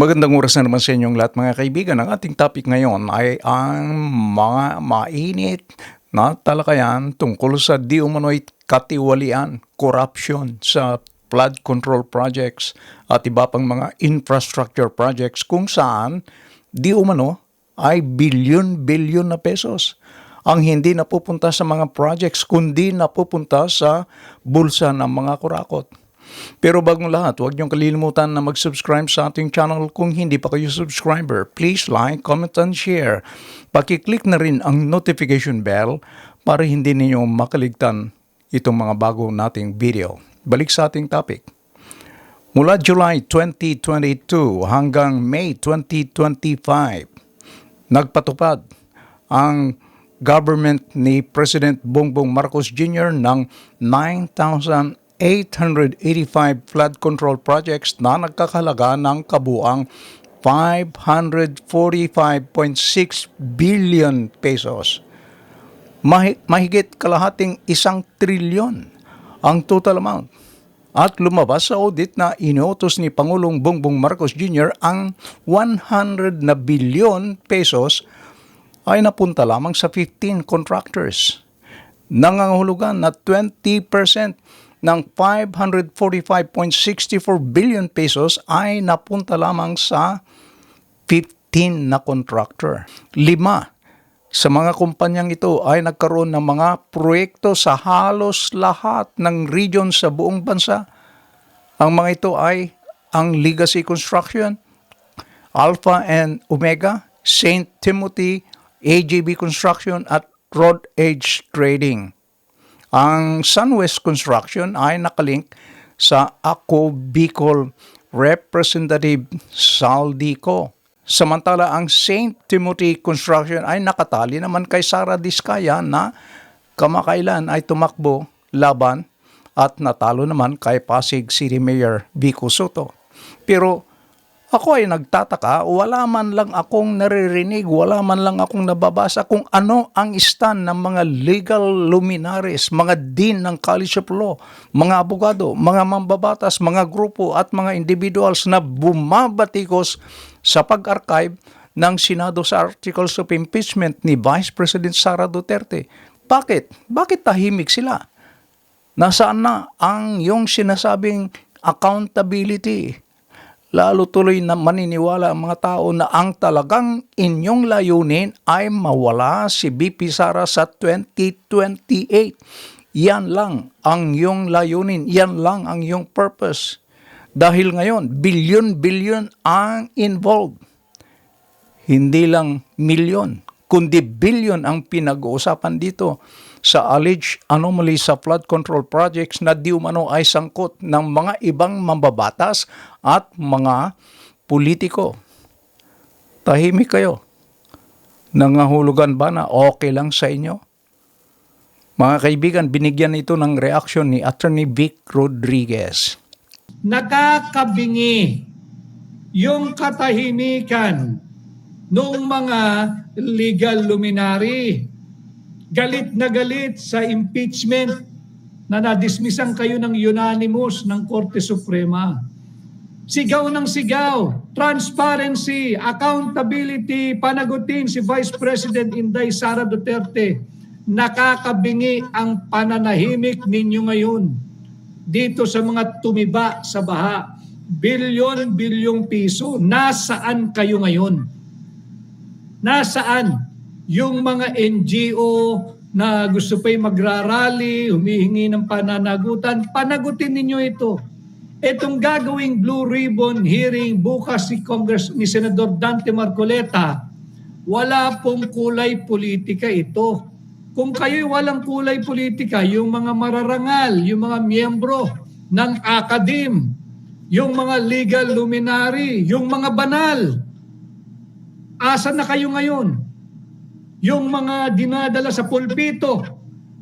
Magandang oras na naman sa inyong lahat mga kaibigan. Ang ating topic ngayon ay ang mga mainit na talakayan tungkol sa di umano'y katiwalian, corruption sa flood control projects at iba pang mga infrastructure projects kung saan di umano ay bilyon-bilyon na pesos ang hindi napupunta sa mga projects kundi napupunta sa bulsa ng mga kurakot. Pero bagong lahat, huwag niyong kalilimutan na mag-subscribe sa ating channel kung hindi pa kayo subscriber. Please like, comment, and share. Pakiclick na rin ang notification bell para hindi ninyo makaligtan itong mga bago nating video. Balik sa ating topic. Mula July 2022 hanggang May 2025, nagpatupad ang government ni President Bongbong Marcos Jr. ng 9,885 flood control projects na nagkakalaga ng kabuang 545.6 billion pesos. Mahi- mahigit kalahating isang trilyon ang total amount. At lumabas sa audit na inutos ni Pangulong Bongbong Marcos Jr. ang 100 na bilyon pesos ay napunta lamang sa 15 contractors. Nangangahulugan na 20% ng 545.64 billion pesos ay napunta lamang sa 15 na contractor. Lima sa mga kumpanyang ito ay nagkaroon ng mga proyekto sa halos lahat ng region sa buong bansa. Ang mga ito ay ang Legacy Construction, Alpha and Omega, St. Timothy, AJB Construction at Road Edge Trading. Ang Sunwest Construction ay nakalink sa Ako Bicol Representative Saldico. Samantala ang St. Timothy Construction ay nakatali naman kay Sara Diskaya na kamakailan ay tumakbo laban at natalo naman kay Pasig City Mayor Vico Soto. Pero ako ay nagtataka, wala man lang akong naririnig, wala man lang akong nababasa kung ano ang stand ng mga legal luminaries, mga dean ng College of Law, mga abogado, mga mambabatas, mga grupo at mga individuals na bumabatikos sa pag-archive ng Senado sa Articles of Impeachment ni Vice President Sara Duterte. Bakit? Bakit tahimik sila? Nasaan na ang yung sinasabing accountability? Lalo tuloy na maniniwala ang mga tao na ang talagang inyong layunin ay mawala si BP Sara sa 2028. Yan lang ang iyong layunin, yan lang ang iyong purpose. Dahil ngayon, bilyon-bilyon ang involved. Hindi lang milyon, kundi billion ang pinag-uusapan dito sa alleged anomaly sa flood control projects na di umano ay sangkot ng mga ibang mambabatas at mga politiko. Tahimik kayo. Nangahulugan ba na okay lang sa inyo? Mga kaibigan, binigyan ito ng reaksyon ni Attorney Vic Rodriguez. nakakabingi yung katahimikan noong mga legal luminary. Galit na galit sa impeachment na nadismisan kayo ng unanimous ng Korte Suprema. Sigaw ng sigaw, transparency, accountability, panagutin si Vice President Inday Sara Duterte. Nakakabingi ang pananahimik ninyo ngayon dito sa mga tumiba sa baha. Bilyon-bilyong piso. Nasaan kayo ngayon? Nasaan yung mga NGO na gusto pa'y magrarally, humihingi ng pananagutan, panagutin ninyo ito. Itong gagawing Blue Ribbon hearing bukas si Congress ni Senador Dante Marcoleta, wala pong kulay politika ito. Kung kayo'y walang kulay politika, yung mga mararangal, yung mga miyembro ng akadim, yung mga legal luminary, yung mga banal, asan na kayo ngayon? Yung mga dinadala sa pulpito,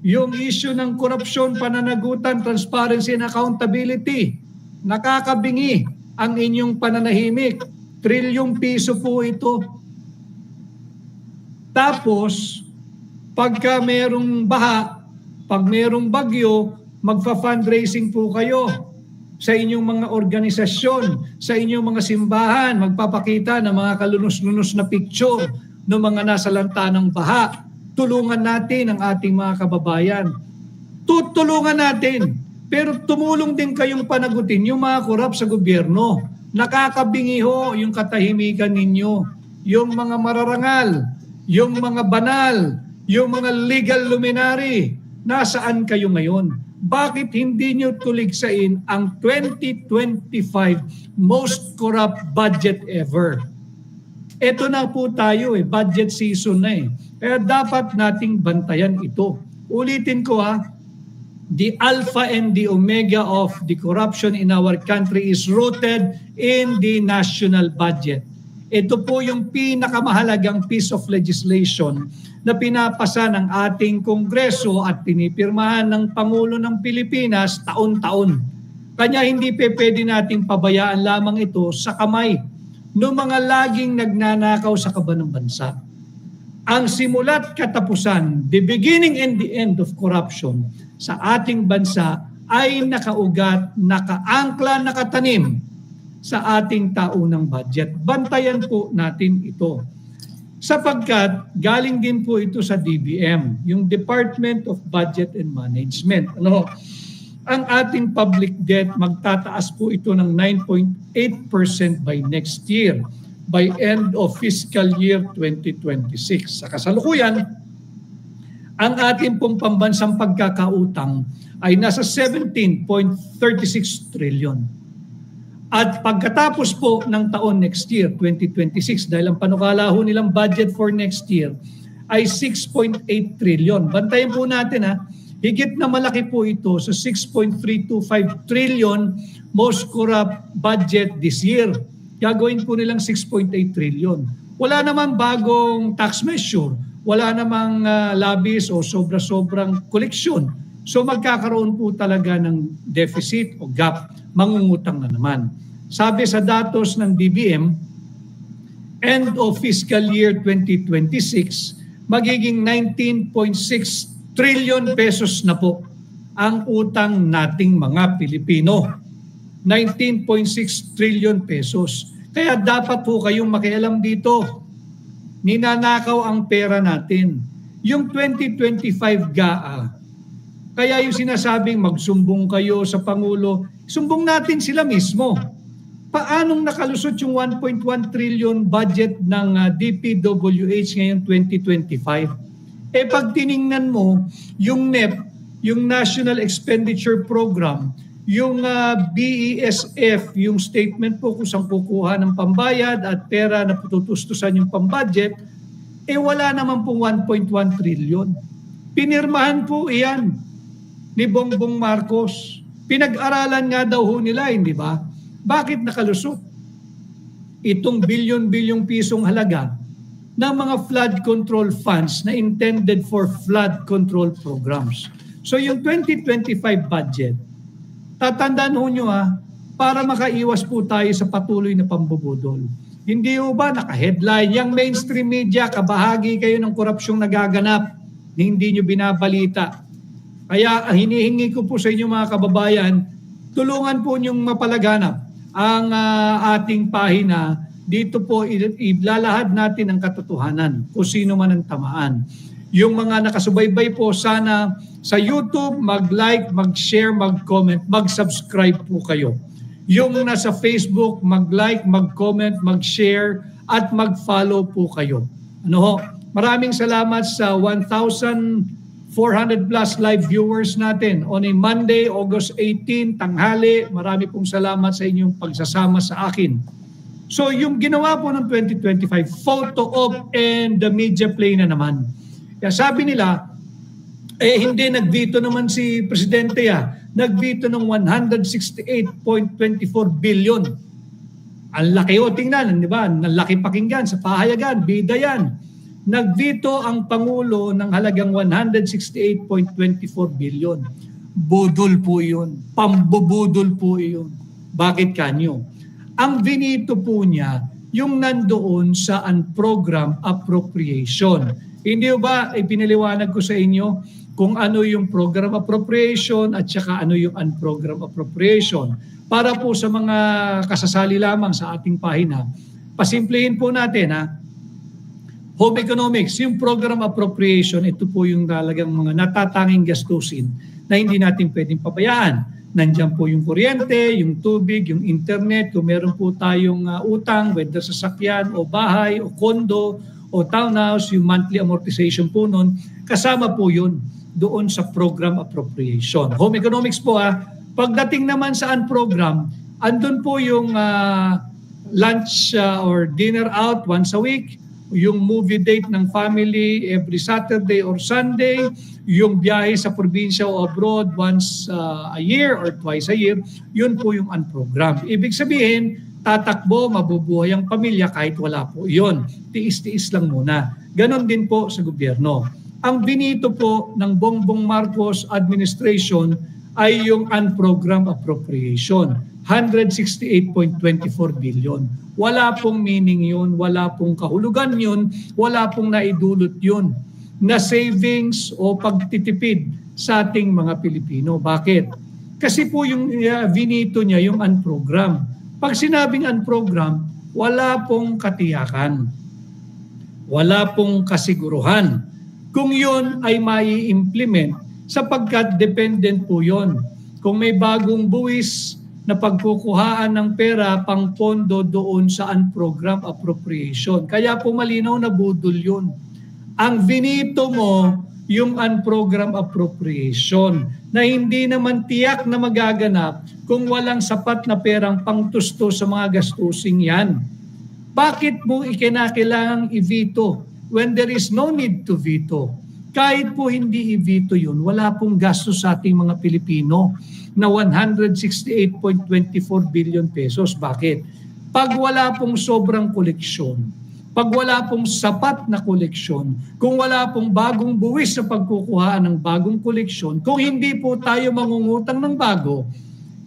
yung issue ng korupsyon, pananagutan, transparency and accountability, nakakabingi ang inyong pananahimik. Trilyong piso po ito. Tapos, pagka merong baha, pag merong bagyo, magfa-fundraising po kayo. sa inyong mga organisasyon, sa inyong mga simbahan, magpapakita ng mga kalunos-lunos na picture ng mga nasa lanta baha. Tulungan natin ang ating mga kababayan. Tutulungan natin. Pero tumulong din kayong panagutin yung mga korap sa gobyerno. Nakakabingi ho yung katahimikan ninyo. Yung mga mararangal, yung mga banal, yung mga legal luminary. Nasaan kayo ngayon? Bakit hindi nyo tuligsain ang 2025 most corrupt budget ever? Ito na po tayo eh, budget season na eh. Kaya dapat nating bantayan ito. Ulitin ko ha, the alpha and the omega of the corruption in our country is rooted in the national budget. Ito po yung pinakamahalagang piece of legislation na pinapasa ng ating Kongreso at pinipirmahan ng Pangulo ng Pilipinas taon-taon. Kanya hindi pe pwede nating pabayaan lamang ito sa kamay ng mga laging nagnanakaw sa kaban ng bansa. Ang simula't katapusan, the beginning and the end of corruption sa ating bansa ay nakaugat, nakaangkla, nakatanim sa ating taunang budget. Bantayan po natin ito. Sapagkat galing din po ito sa DBM, yung Department of Budget and Management. Ano, ang ating public debt magtataas po ito ng 9.8% by next year by end of fiscal year 2026. Sa kasalukuyan, ang ating pong pambansang pagkakautang ay nasa 17.36 trillion. At pagkatapos po ng taon next year, 2026, dahil ang panukala ho nilang budget for next year ay 6.8 trillion. Bantayan po natin ha, higit na malaki po ito sa 6.325 trillion most corrupt budget this year. Gagawin po nilang 6.8 trillion. Wala naman bagong tax measure, wala namang uh, labis o sobra-sobrang koleksyon. So magkakaroon po talaga ng deficit o gap, mangungutang na naman. Sabi sa datos ng DBM, end of fiscal year 2026, magiging 19.6 trillion pesos na po ang utang nating mga Pilipino. 19.6 trillion pesos. Kaya dapat po kayong makialam dito. Ninanakaw ang pera natin. Yung 2025 GAA, kaya yung sinasabing magsumbong kayo sa Pangulo, sumbong natin sila mismo. Paanong nakalusot yung 1.1 trillion budget ng DPWH ngayon 2025? Eh pag tiningnan mo, yung NEP, yung National Expenditure Program, yung uh, BESF, yung statement po kung saan kukuha ng pambayad at pera na pututustusan yung pambudget, eh wala naman pong 1.1 trillion. Pinirmahan po iyan ni Bongbong Marcos. Pinag-aralan nga daw ho nila, hindi ba? Bakit nakalusot? Itong bilyon-bilyong pisong halaga ng mga flood control funds na intended for flood control programs. So yung 2025 budget, tatandaan ho nyo ha, para makaiwas po tayo sa patuloy na pambubudol. Hindi ho ba naka-headline, yung mainstream media, kabahagi kayo ng korupsyong nagaganap, hindi nyo binabalita. Kaya ang hinihingi ko po sa inyo mga kababayan, tulungan po niyong mapalaganap ang uh, ating pahina. Dito po ilalahad natin ang katotohanan kung sino man ang tamaan. Yung mga nakasubaybay po sana sa YouTube, mag-like, mag-share, mag-comment, mag-subscribe po kayo. Yung nasa Facebook, mag-like, mag-comment, mag-share, at mag-follow po kayo. Ano ho? Maraming salamat sa 1,000 400 plus live viewers natin on a Monday, August 18, tanghali. Marami pong salamat sa inyong pagsasama sa akin. So yung ginawa po ng 2025, photo op and the media play na naman. Kaya sabi nila, eh hindi nagvito naman si Presidente ya. Nagvito ng 168.24 billion. Ang laki o tingnan, di ba? Ang laki pakinggan sa pahayagan, bida yan nagvito ang Pangulo ng halagang 168.24 billion. Budol po yun. Pambubudol po yun. Bakit kanyo? Ang vinito po niya, yung nandoon sa unprogram appropriation. Hindi ba ipinaliwanag ko sa inyo, kung ano yung program appropriation at saka ano yung unprogram appropriation. Para po sa mga kasasali lamang sa ating pahina, pasimplihin po natin ha, Home economics, yung program appropriation, ito po yung talagang mga natatanging gastusin na hindi natin pwedeng pabayaan. Nandiyan po yung kuryente, yung tubig, yung internet, kung meron po tayong uh, utang, whether sa sakyan o bahay o kondo o townhouse, yung monthly amortization po nun, kasama po yun doon sa program appropriation. Home economics po ah, pagdating naman sa program, andun po yung ah, lunch ah, or dinner out once a week, yung movie date ng family every Saturday or Sunday, yung biyahe sa probinsya o abroad once uh, a year or twice a year, yun po yung unprogram. Ibig sabihin, tatakbo, mabubuhay ang pamilya kahit wala po yun. Tiis-tiis lang muna. Ganon din po sa gobyerno. Ang binito po ng Bongbong Marcos administration ay yung unprogram appropriation. 168.24 billion. Wala pong meaning yun, wala pong kahulugan yun, wala pong naidulot yun na savings o pagtitipid sa ating mga Pilipino. Bakit? Kasi po yung uh, vinito niya, yung unprogram. Pag sinabing unprogram, wala pong katiyakan. Wala pong kasiguruhan. Kung yun ay mai implement sapagkat dependent po yun. Kung may bagong buwis na pagkukuhaan ng pera pang pondo doon sa unprogram appropriation. Kaya po malinaw na budol yun. Ang vinito mo yung unprogram appropriation na hindi naman tiyak na magaganap kung walang sapat na perang pangtusto sa mga gastusing yan. Bakit mo ikinakailangang i-veto when there is no need to veto? Kahit po hindi i-veto yun, wala pong gasto sa ating mga Pilipino na 168.24 billion pesos. Bakit? Pag wala pong sobrang koleksyon, pag wala pong sapat na koleksyon, kung wala pong bagong buwis sa pagkukuhaan ng bagong koleksyon, kung hindi po tayo mangungutang ng bago,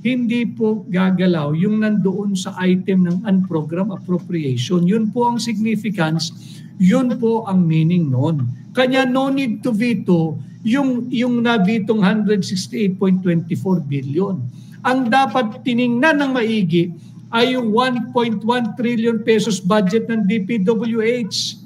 hindi po gagalaw yung nandoon sa item ng unprogram appropriation. Yun po ang significance, yun po ang meaning noon. Kanya no need to veto yung, yung nabitong 168.24 billion. Ang dapat tiningnan ng maigi ay yung 1.1 trillion pesos budget ng DPWH.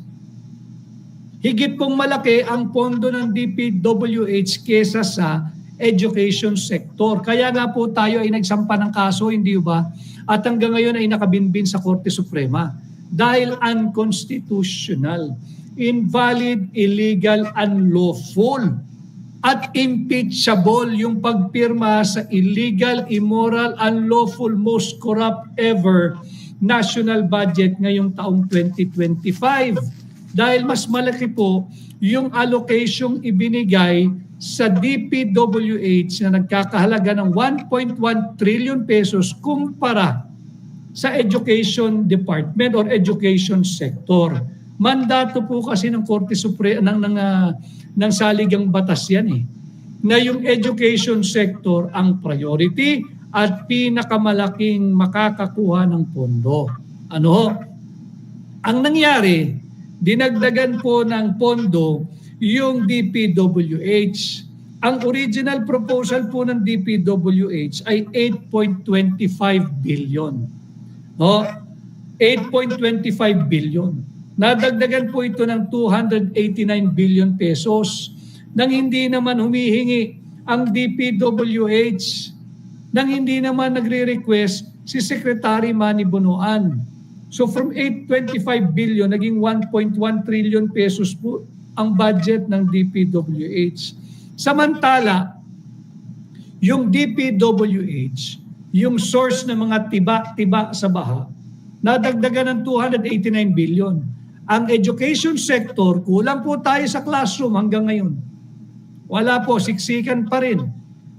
Higit pong malaki ang pondo ng DPWH kesa sa education sector. Kaya nga po tayo ay nagsampa ng kaso, hindi ba? At hanggang ngayon ay nakabinbin sa Korte Suprema dahil unconstitutional, invalid, illegal, unlawful at impeachable yung pagpirma sa illegal, immoral, unlawful, most corrupt ever national budget ngayong taong 2025. Dahil mas malaki po yung allocation ibinigay sa DPWH na nagkakahalaga ng 1.1 trillion pesos kumpara sa education department or education sector. Mandato po kasi ng Korte Suprema ng ng, uh, ng saligang batas yan eh na yung education sector ang priority at pinakamalaking makakakuha ng pondo. Ano? Ang nangyari, dinagdagan po ng pondo yung DPWH. Ang original proposal po ng DPWH ay 8.25 billion. No? 8.25 billion. Nadagdagan po ito ng 289 billion pesos nang hindi naman humihingi ang DPWH nang hindi naman nagre-request si Secretary Manny Bonoan. So from 825 billion, naging 1.1 trillion pesos po ang budget ng DPWH. Samantala, yung DPWH, yung source ng mga tiba-tiba sa baha, nadagdagan ng 289 billion. Ang education sector, kulang po tayo sa classroom hanggang ngayon. Wala po, siksikan pa rin.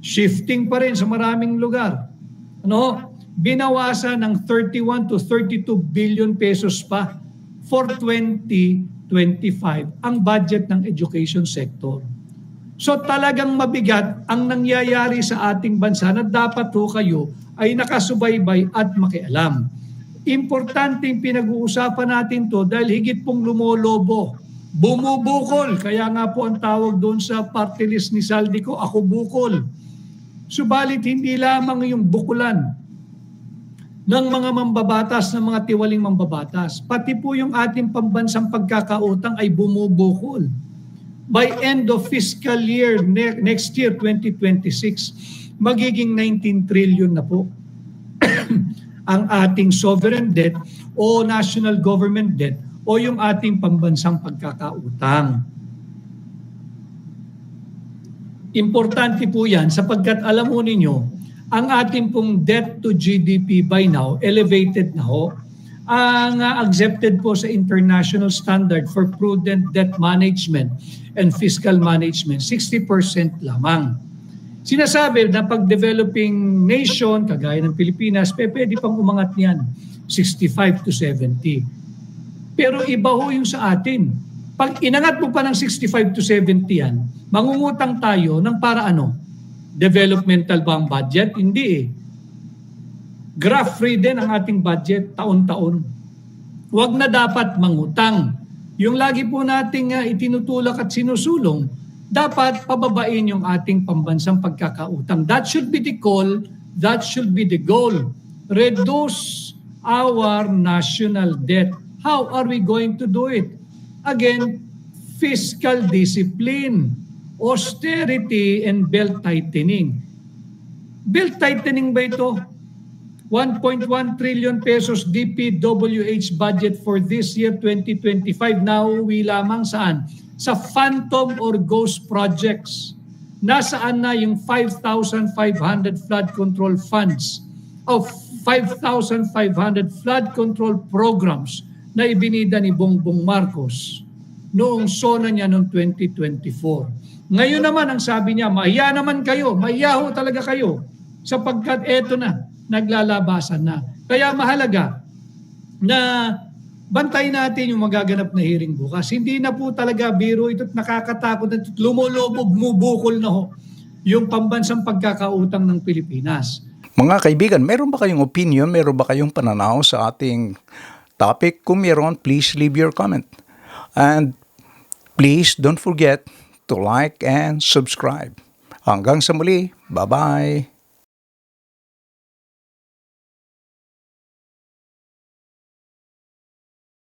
Shifting pa rin sa maraming lugar. Ano? Binawasan ng 31 to 32 billion pesos pa for 2025 ang budget ng education sector. So talagang mabigat ang nangyayari sa ating bansa na dapat ho kayo ay nakasubaybay at makialam. Importanteng pinag-uusapan natin to dahil higit pong lumolobo Bumubukol. Kaya nga po ang tawag doon sa party list ni Saldi ko, ako bukol. Subalit hindi lamang yung bukulan ng mga mambabatas, ng mga tiwaling mambabatas. Pati po yung ating pambansang pagkakautang ay bumubukol. By end of fiscal year, ne- next year, 2026, magiging 19 trillion na po ang ating sovereign debt o national government debt o yung ating pambansang pagkakautang. Importante po yan sapagkat alam mo ninyo, ang ating pong debt to GDP by now, elevated na ho, ang uh, accepted po sa international standard for prudent debt management and fiscal management, 60% lamang. Sinasabi na pag developing nation, kagaya ng Pilipinas, pwede pang umangat niyan, 65 to 70. Pero iba ho yung sa atin. Pag inangat mo pa ng 65 to 70 yan, mangungutang tayo ng para ano? Developmental ba ang budget? Hindi eh. Graph free din ang ating budget taon-taon. Huwag na dapat mangutang. Yung lagi po nating uh, itinutulak at sinusulong, dapat pababain yung ating pambansang pagkakautang. That should be the call, that should be the goal. Reduce our national debt. How are we going to do it? Again, fiscal discipline, austerity, and belt tightening. Belt tightening ba ito? 1.1 trillion pesos DPWH budget for this year 2025 nauwi lamang saan? Sa phantom or ghost projects. Nasaan na yung 5,500 flood control funds of 5,500 flood control programs na ibinida ni Bongbong Marcos noong sona niya noong 2024. Ngayon naman ang sabi niya, mahiya naman kayo, mahiya ho talaga kayo sapagkat eto na, naglalabasan na. Kaya mahalaga na bantay natin yung magaganap na hearing bukas. Hindi na po talaga biro ito at nakakatakot at lumulubog, mubukol na ho yung pambansang pagkakautang ng Pilipinas. Mga kaibigan, meron ba kayong opinion, meron ba kayong pananaw sa ating topic? Kung meron, please leave your comment. And please don't forget to like and subscribe. Hanggang sa muli, bye-bye!